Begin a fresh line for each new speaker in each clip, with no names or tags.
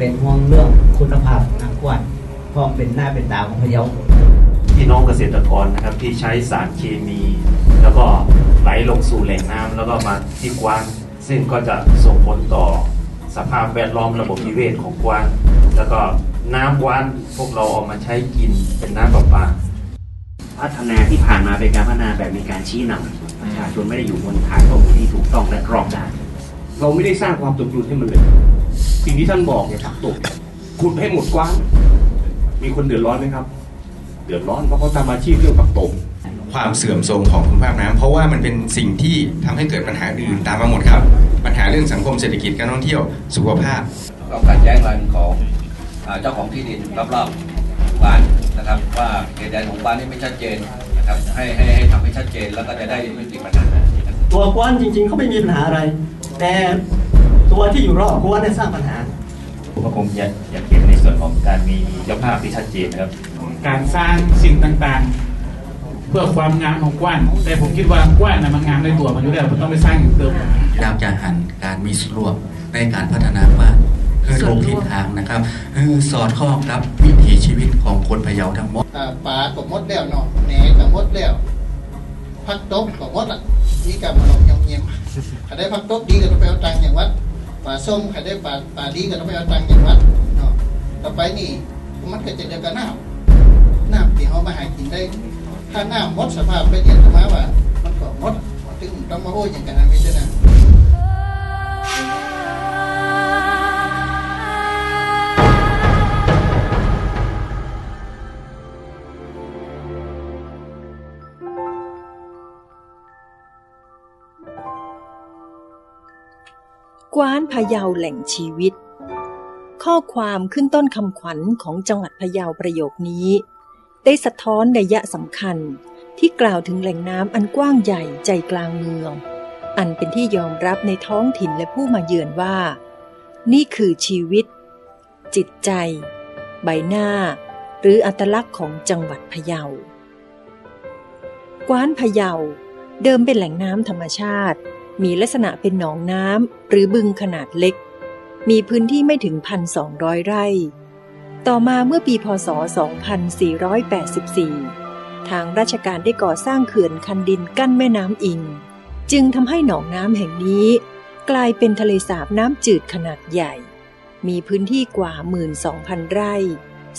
ป้องมาเป็นห่วงเรื่องคุณภาพน้ำกวนเพราะเป็นหน้าเป็นตาของพะเยา
พี่น้องเกษตรกรนะครับที่ใช้สารเคมี แล้วก็ไหลลงสู่แหล่งน้ำแล้วก็มาที่กวานซึ่งก็จะส่งผลต่อสภาพแวดล้อมระบบนิเวศของกวานแล้วก็น้ำกวานพวกเราเอามาใช้กินเป็นน้ำประปา
พัฒนาที่ผ่านมาเป็นการพัฒนาแบบมีการชี้นำประชาชนไม่ได้อยู่บนฐานข้อมูลที่ถูกต้องและรอบด้าน
เราไม่ได้สร้างความตกหลุดให้มันเลย สิ่งที่ท่านบอกเนี่ยผักตกขุดให้หมดกว้าง มีคนเดือดร้อนไหมครับ เดือดร้อนเพราะเขาทำอาชีพเรื่องผักตก
ความเสื่อมโทรมของคุณภาพน้ำเพราะว่ามันเป็นสิ่งที่ทำให้เกิดปัญหาอื่นตามมาหมดครับ ปัญหาเรื่องสังคมเศรษฐกิจการท่องเที่ยวสุขภาพ
ความขัดแย้งกันของอ่าเจ้าของที่ดินรอบๆบ้านนะครับว่าเขตแดนของบ้านนี่ไม่ชัดเจนนะครับให้ให้ให้ทำให้ชัดเจนแล้วก็จะได้ยุติปัญหา
ตัวกวนจริงๆเขาไม่มีปัญหาอะไร แต่ ตัวที่อยู่รอบกวนเนี่ยสร้างปัญหา
ผมก็คงอยากอยากเห็นในส่วนของการมีเจ้าภาพที่ชัดเจนนะครับ
การสร้างสิ่งต่างๆ เพื่อความงามของกว้านแต่ผมคิดว่ากว้านนะมันงามในตัวมันอยู่แล้วมันต้องไปสร้างอย่างเดิม
ดาวจะหันการมีส่วนร่วมในการพัฒนาบ้านเพื่อลงทิศทางนะครับเออสอดคล้องกับวิถีชีวิตของคนพะเยาทั้งหมด
อ่าปลาก็หมดแล้วเนาะแหนก็หมดแล้วพักตบก็หมดละนี่กับมันเงียบเงียบๆใครได้พักตบดีก็ต้องไปเอาตังค์อย่างวัด ปลาส้มใครได้ป่าป่าดีก็ต้องไปเอาตังค์จากวัดเนาะต่อไปนี่มันก็จะเดียวกับน้ำน้ำที่เขามาหากินได้ ถ้าน้ำมดสภาพไปเรียนมาว่า มันก็มดถึงต้องมาโอ้ยอย่างกันนะไม่ใช่นะ
กว้านพะเยาแหล่งชีวิต ข้อความขึ้นต้นคำขวัญของจังหวัดพะเยาประโยคนี้ ได้สะท้อนนัยยะสำคัญที่กล่าวถึงแหล่งน้ำอันกว้างใหญ่ใจกลางเมือง อันเป็นที่ยอมรับในท้องถิ่นและผู้มาเยือนว่า นี่คือชีวิต จิตใจ ใบหน้า หรืออัตลักษณ์ของจังหวัดพะเยากว้านพะเยาเดิมเป็นแหล่งน้ำธรรมชาติ มีลักษณะเป็นหนองน้ำหรือบึงขนาดเล็ก มีพื้นที่ไม่ถึง 1,200 ไร่ ต่อมาเมื่อปีพศ 2484 ทางราชการได้ก่อสร้างเขื่อนคันดินกั้นแม่น้ำอิง จึงทำให้หนองน้ำแห่งนี้ กลายเป็นทะเลสาบน้ำจืดขนาดใหญ่ มีพื้นที่กว่า 12,000 ไร่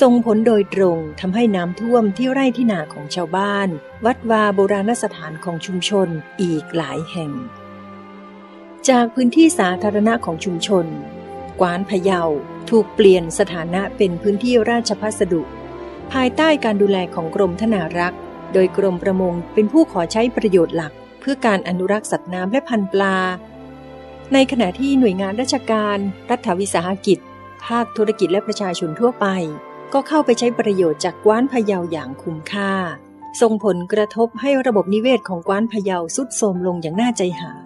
ส่งผลโดยตรงทำให้น้ำท่วมที่ไร่ที่นาของชาวบ้าน วัดวาโบราณสถานของชุมชนอีกหลายแห่ง จากพื้นที่สาธารณะของชุมชน กวานพะเยาถูกเปลี่ยนสถานะเป็นพื้นที่ราชพัสดุ ภายใต้การดูแลของกรมธนารักษ์ โดยกรมประมงเป็นผู้ขอใช้ประโยชน์หลัก เพื่อการอนุรักษ์สัตว์น้ำและพันธุ์ปลา ในขณะที่หน่วยงานราชการ รัฐวิสาหกิจ ภาคธุรกิจและประชาชนทั่วไป ก็เข้าไปใช้ประโยชน์จากกว้านพะเยาอย่างคุ้มค่าส่งผลกระทบให้ระบบนิเวศของกว้านพะเยาสุดโทรมลงอย่างน่าใจหาย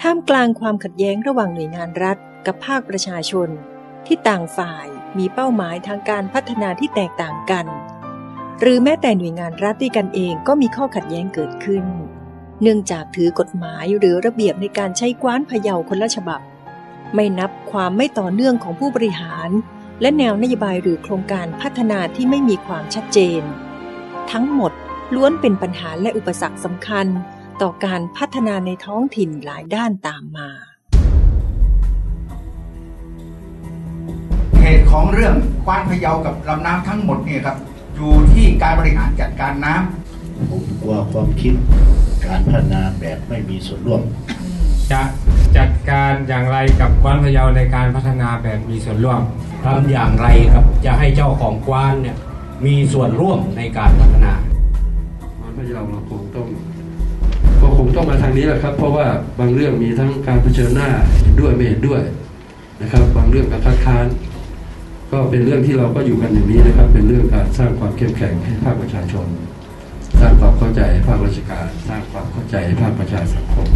ท่ามกลางความขัดแย้งระหว่างหน่วยงานรัฐ กับภาคประชาชน ที่ต่างฝ่ายมีเป้าหมายทางการพัฒนาที่แตกต่างกัน หรือแม้แต่หน่วยงานรัฐด้วยกันเองก็มีข้อขัดแย้งเกิดขึ้น เนื่องจากถือกฎหมายหรือระเบียบในการใช้กว้านพะเยาคนละฉบับ ไม่นับความไม่ต่อเนื่องของผู้บริหาร และแนวนโยบายหรือโครงการพัฒนาที่ไม่มีความชัดเจน ทั้งหมดล้วนเป็นปัญหาและอุปสรรคสำคัญ ต่อการพัฒนาในท้องถิ่นหลายด้านตามมา
เหตุของเรื่องกว้านพะเยากับลำน้ำทั้งหมดเนี่ยครับอยู่ที่การบริหารจัดการน้ำ
ผมกลัวความคิดการพัฒนาแบบไม่มีส่วนร่วม
จะจัดการอย่างไรกับกวานพะเยาในการพัฒนาแบบมีส่วนร่วม
ทำอย่างไรครับจะให้เจ้าของกว้านเนี่ยมีส่วนร่วมในการพัฒนา
มันพะเยาเราคงต้องก็คง ต้องมาทางนี้แหละครับ เพราะว่าบางเรื่องมีทั้งการเผชิญหน้าเห็นด้วยไม่เห็นด้วยนะครับ บางเรื่องก็คัดค้าน ก็เป็นเรื่องที่เราก็อยู่กันอย่างนี้นะครับ เป็นเรื่องการสร้างความเข้มแข็งให้ภาคประชาชน สร้างความเข้าใจให้ภาคราชการ สร้างความเข้าใจให้ภาคประชาสังคม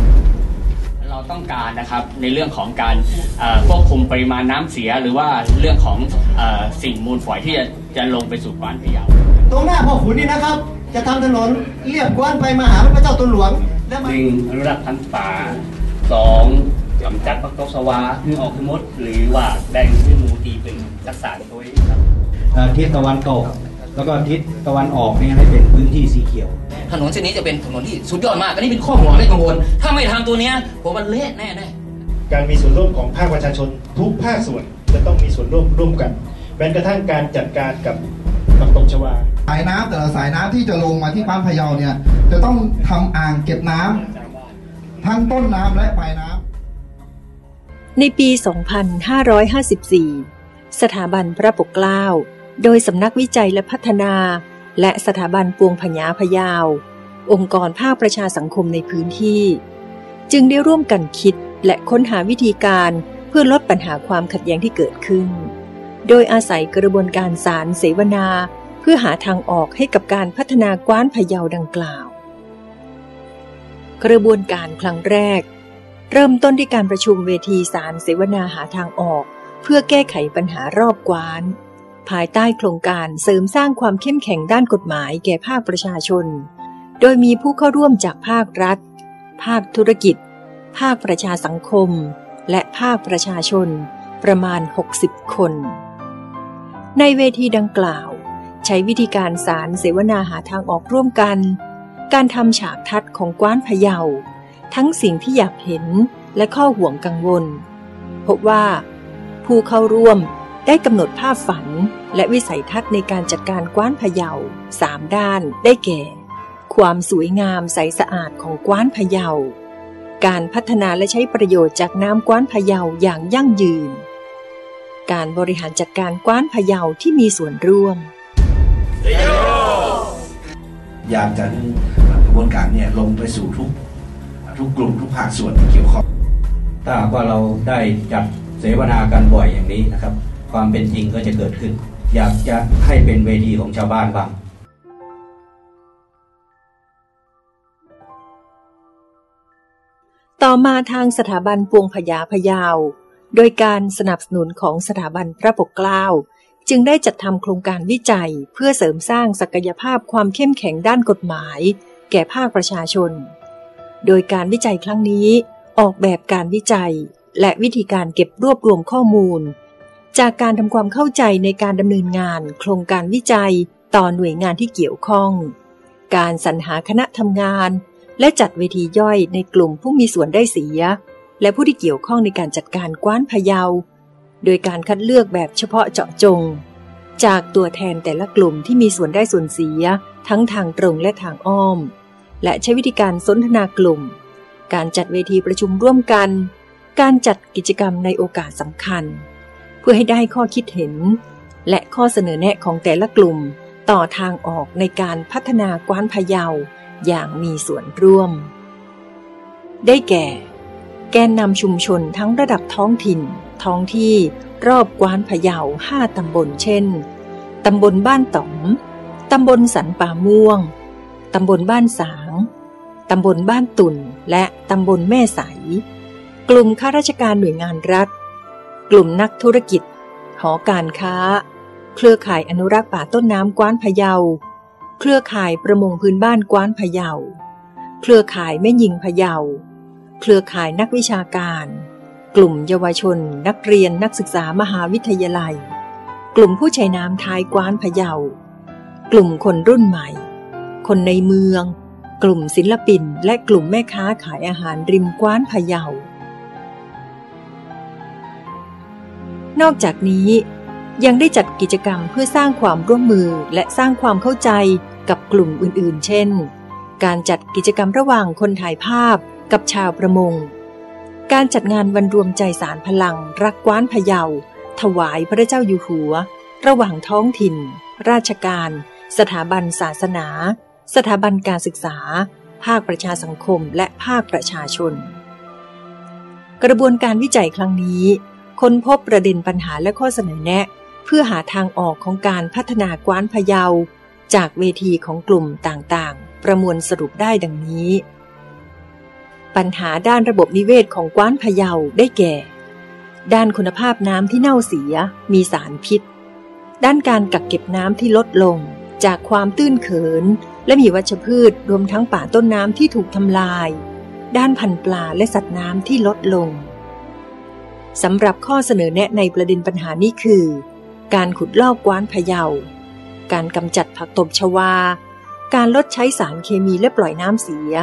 เราต้องการนะครับในเรื่องของการเอ่อควบคุมปริมาณน้ำเสีย หรือว่าเรื่องของเออสิ่งมูลฝอยที่จะจะลงไปสู่กวานพะเยา
ตรงหน้าพ่อขุนนี่นะครับ จะทำถนนเรียบกว้านไปมาหาพระเจ้าตุนหลวงและมา
หนึ่งอนุรักษ์พันธุ์ป่าสองกำจัดปักตบสวาคือออกทั้งหมด หรือว่าแบ่งเป็นหมู่ตีเป็นรักษาตัวเองครับ
เอ่อทิศตะวันตกแล้วก็ทิศตะวันออกเนี่ยให้เป็นพื้นที่สีเขียว
ถนนเส้นนี้จะเป็นถนนที่สุดยอดมาก อันนี้เป็นข้อห่วงและกังวล ถ้าไม่ทำตัวเนี้ยผมมันเละแน่แน่
การมีส่วนร่วมของภาคประชาชนทุกภาคส่วนจะต้องมีส่วนร่วมร่วมกันแม้กระทั่งการจัดการกับ ผักตบชวา
สายน้ำแต่ละสายน้ำที่จะลงมาที่บ้านพะเยาเนี่ย จะต้องทำอ่างเก็บน้ำทั้งต้นน้ำและปลายน้ำ
ในปี 2554 สถาบันพระปกเกล้า โดยสำนักวิจัยและพัฒนา และสถาบันปวงพญาพะเยาว องค์กรภาคประชาสังคมในพื้นที่ จึงได้ร่วมกันคิดและค้นหาวิธีการเพื่อลดปัญหาความขัดแย้งที่เกิดขึ้น โดยอาศัยกระบวนการสารเสวนา เพื่อหาทางออกให้กับการพัฒนากว้านพะเยาดังกล่าว กระบวนการครั้งแรก เริ่มต้นด้วยการประชุมเวทีสารเสวนาหาทางออก เพื่อแก้ไขปัญหารอบกวาน ภายใต้โครงการเสริมสร้างความเข้มแข็งด้านกฎหมายแก่ภาคประชาชน โดยมีผู้เข้าร่วมจากภาครัฐ ภาคธุรกิจ ภาคประชาสังคม และภาคประชาชน ประมาณ 60 คน ในเวทีดังกล่าว ช้วิธีการสารเสวนาหาทางออกร่วมกัน การทำฉากทัดของกว้านพะเยา ทั้งสิ่งที่อยากเห็นและข้อห่วงกังวล พบว่า ผู้เข้าร่วมได้กำหนดภาพฝันและวิสัยทัศน์ในการจัดการกว้านพะเยาสามด้านได้แก่ ความสวยงามใสสะอาดของกว้านพะเยา การพัฒนาและใช้ประโยชน์จากน้ำกว้านพะเยาอย่างยั่งยืน การบริหารจัดการกว้านพะเยาที่มีส่วนร่วม
อยากจะให้กระบวนการเนี่ยลงไปสู่ทุกทุกกลุ่มทุกภาคส่วนที่เกี่ยวข้อง
ถ้าหากว่าเราได้จัดเสวนากันบ่อยอย่างนี้นะครับ ความเป็นจริงก็จะเกิดขึ้น อยากจะให้เป็นเวทีของชาวบ้านบ้าง
ต่อมาทางสถาบันปวงพญาพะเยาว โดยการสนับสนุนของสถาบันพระปกเกล้า จึงได้จัดทำโครงการวิจัยเพื่อเสริมสร้างศักยภาพความเข้มแข็งด้านกฎหมาย แก่ภาคประชาชน โดยการวิจัยครั้งนี้ ออกแบบการวิจัย และวิธีการเก็บรวบรวมข้อมูล จากการทำความเข้าใจในการดำเนินงาน โครงการวิจัยต่อหน่วยงานที่เกี่ยวข้อง การสรรหาคณะทำงาน และจัดเวทีย่อยในกลุ่มผู้มีส่วนได้เสีย และผู้ที่เกี่ยวข้องในการจัดการกว้านพะเยา โดยการคัดเลือกแบบเฉพาะเจาะจง จากตัวแทนแต่ละกลุ่มที่มีส่วนได้ส่วนเสีย ทั้งทางตรงและทางอ้อม และใช้วิธีการสนทนากลุ่ม การจัดเวทีประชุมร่วมกัน การจัดกิจกรรมในโอกาสสำคัญ เพื่อให้ได้ข้อคิดเห็น และข้อเสนอแนะของแต่ละกลุ่ม ต่อทางออกในการพัฒนากว้านพะเยาอย่างมีส่วนร่วม ได้แก่ แกนนำชุมชนทั้งระดับท้องถิ่น ท้องที่รอบกว้านพะเยาห้าตำบลเช่น ตำบลบ้านต๋อม ตำบลสันป่าม่วง ตำบลบ้านสาง ตำบลบ้านตุ่น และตำบลแม่ใส กลุ่มข้าราชการหน่วยงานรัฐ กลุ่มนักธุรกิจ หอการค้า เครือข่ายอนุรักษ์ป่าต้นน้ำกว้านพะเยา เครือข่ายประมงพื้นบ้านกว้านพะเยา เครือข่ายแม่หญิงพะเยา เครือข่ายนักวิชาการ กลุ่มเยาวชน นักเรียนนักศึกษามหาวิทยาลัย กลุ่มผู้ใช้น้ำท้ายกว้านพะเยา กลุ่มคนรุ่นใหม่ คนในเมือง กลุ่มศิลปิน และกลุ่มแม่ค้าขายอาหารริมกว้านพะเยา นอกจากนี้ยังได้จัดกิจกรรมเพื่อสร้างความร่วมมือและสร้างความเข้าใจกับกลุ่มอื่นๆ เช่น การจัดกิจกรรมระหว่างคนถ่ายภาพกับชาวประมง การจัดงานวันรวมใจสารพลัง รักกว้านพะเยา ถวายพระเจ้าอยู่หัว ระหว่างท้องถิ่น ราชการ สถาบันศาสนา สถาบันการศึกษา ภาคประชาสังคมและภาคประชาชน กระบวนการวิจัยครั้งนี้ ค้นพบประเด็นปัญหาและข้อเสนอแนะ เพื่อหาทางออกของการพัฒนากว้านพะเยา จากเวทีของกลุ่มต่างๆ ประมวลสรุปได้ดังนี้ ปัญหาด้านระบบนิเวศของกว้านพะเยาได้แก่ ด้านคุณภาพน้ำที่เน่าเสียมีสารพิษ ด้านการกักเก็บน้ำที่ลดลง จากความตื้นเขิน และมีวัชพืชรวมทั้งป่าต้นน้ำที่ถูกทำลาย ด้านพันปลาและสัตว์น้ำที่ลดลงสำหรับข้อเสนอแนะในประเด็นปัญหานี้คือ การขุดลอกกว้านพะเยา การกำจัดผักตบชวา การลดใช้สารเคมีและปล่อยน้ำเสีย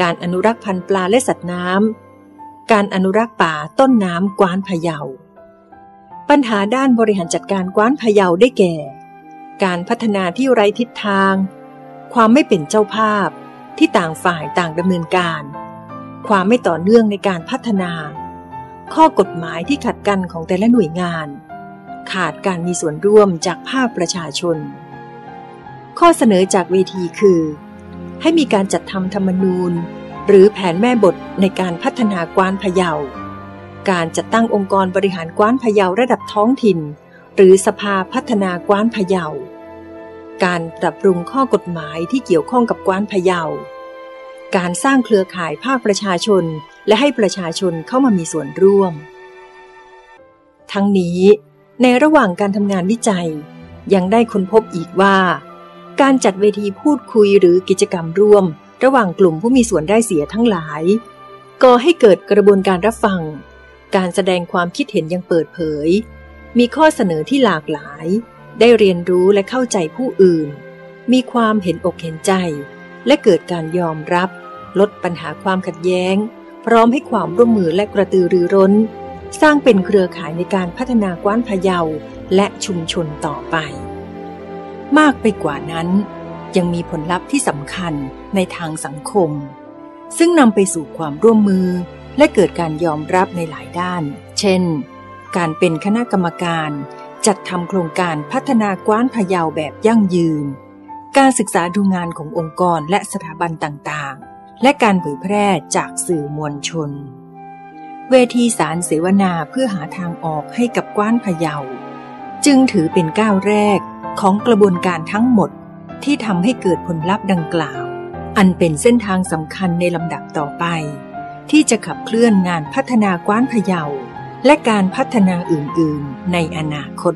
การอนุรักษ์พันธุ์ปลาและสัตว์น้ำ การอนุรักษ์ป่าต้นน้ำกว้านพะเยา ปัญหาด้านบริหารจัดการกว้านพะเยาได้แก่ การพัฒนาที่ไร้ทิศทาง ความไม่เป็นเจ้าภาพที่ต่างฝ่ายต่างดำเนินการ ความไม่ต่อเนื่องในการพัฒนา ข้อกฎหมายที่ขัดกันของแต่ละหน่วยงาน ขาดการมีส่วนร่วมจากภาคประชาชน ข้อเสนอจากเวทีคือ ให้มีการจัดทำธรรมนูญ หรือแผนแม่บทในการพัฒนากว้านพะเยา การจัดตั้งองค์กรบริหารกว้านพะเยาระดับท้องถิ่น หรือสภาพัฒนากว้านพะเยา การปรับปรุงข้อกฎหมายที่เกี่ยวข้องกับกว้านพะเยา การสร้างเครือข่ายภาคประชาชน และให้ประชาชนเข้ามามีส่วนร่วม ทั้งนี้ในระหว่างการทำงานวิจัยยังได้ค้นพบอีกว่า การจัดเวทีพูดคุยหรือกิจกรรมร่วม ระหว่างกลุ่มผู้มีส่วนได้เสียทั้งหลายก่อให้เกิดกระบวนการรับฟัง การแสดงความคิดเห็นยังเปิดเผย มีข้อเสนอที่หลากหลาย ได้เรียนรู้และเข้าใจผู้อื่น มีความเห็นอกเห็นใจ และเกิดการยอมรับ ลดปัญหาความขัดแย้ง พร้อมให้ความร่วมมือและกระตือรือร้น สร้างเป็นเครือข่ายในการพัฒนากว้านพะเยาและชุมชนต่อไป มากไปกว่านั้น ยังมีผลลัพธ์ที่สำคัญในทางสังคม ซึ่งนำไปสู่ความร่วมมือและเกิดการยอมรับในหลายด้าน เช่น การเป็นคณะกรรมการ จัดทำโครงการพัฒนากว้านพะเยาแบบยั่งยืน การศึกษาดูงานขององค์กรและสถาบันต่างๆ และการเผยแพร่จากสื่อมวลชน เวทีสารเสวนาเพื่อหาทางออกให้กับกว้านพะเยา จึงถือเป็นก้าวแรก ของกระบวนการทั้งหมดที่ทำให้เกิดผลลัพธ์ดังกล่าว อันเป็นเส้นทางสำคัญในลำดับต่อไป ที่จะขับเคลื่อนงานพัฒนากว้านพะเยา และการพัฒนาอื่นๆ ในอนาคต